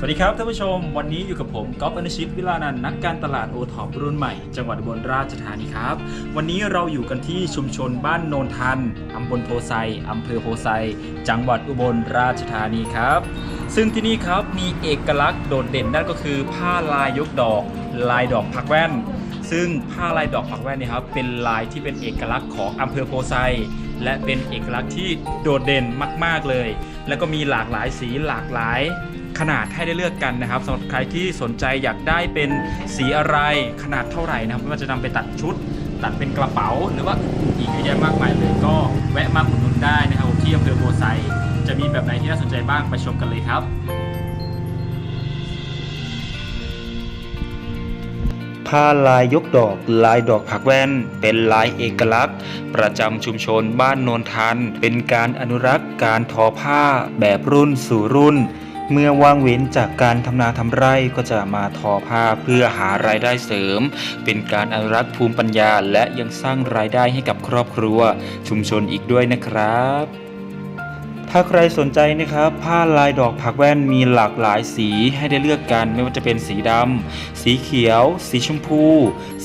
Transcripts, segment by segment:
สวัสดีครับท่านผู้ชม วันนี้อยู่กับผมก๊อฟอนุชิตวิลานันท์นักการตลาดโอท็อปรุ่นใหม่ จังหวัดอุบลราชธานีครับ วันนี้เราอยู่กันที่ชุมชนบ้านโนนทันอำบลโพไซอำเภอโพไซจังหวัดอุบลราชธานีครับ ซึ่งที่นี่ครับมีเอกลักษณ์โดดเด่นนั่นก็คือผ้าลายยกดอก ลายดอกผักแว่น ซึ่งผ้าลายดอกผักแว่นนี่ครับเป็นลายที่เป็นเอกลักษณ์ของอำเภอโพไซและเป็นเอกลักษณ์ที่โดดเด่นมาก ๆเลย แล้วก็มีหลากหลายสีหลากหลาย ขนาดให้ได้เลือกกันนะครับสำหรับใครที่สนใจอยากได้เป็นสีอะไรขนาดเท่าไหร่นะครับไม่ว่าจะนำไปตัดชุด ตัดเป็นกระเป๋า หรือว่าอีกเยอะแยะมากมายเลยก็แวะมาอุดหนุนได้นะครับที่อำเภอโพไซจะมีแบบไหนที่น่าสนใจบ้างไปชมกันเลยครับผ้าลายยกดอกลายดอกผักแว่น เป็นลายเอกลักษณ์ ประจำชุมชนบ้านโนนทัน เป็นการอนุรักษ์การทอผ้าแบบรุ่นสู่รุ่น เมื่อว่างเว้นจากการทำนาทำไร่ก็จะมาทอผ้าเพื่อหารายได้เสริม เป็นการอนุรักษ์ภูมิปัญญา และยังสร้างรายได้ให้กับครอบครัว ชุมชนอีกด้วยนะครับ ถ้าใครสนใจนะครับผ้าลายดอกผักแว่นมีหลากหลายสีให้ได้เลือกกัน ไม่ว่าจะเป็นสีดำสีเขียว สีชมพู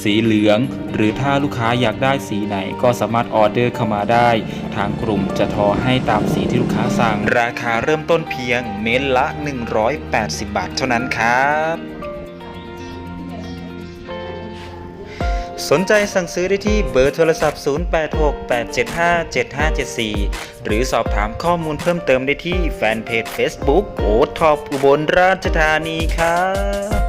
สีเหลือง หรือถ้าลูกค้าอยากได้สีไหน ก็สามารถออเดอร์เข้ามาได้ ทางกลุ่มจะทอให้ตามสีที่ลูกค้าสั่ง ราคาเริ่มต้นเพียงเม็ดละ 180 บาทเท่านั้นครับ สนใจสั่งซื้อได้ที่เบอร์โทรศัพท์ 0868757574 หรือสอบถามข้อมูลเพิ่มเติมได้ที่แฟนเพจ Facebook โอท็อปอุบลราชธานีครับ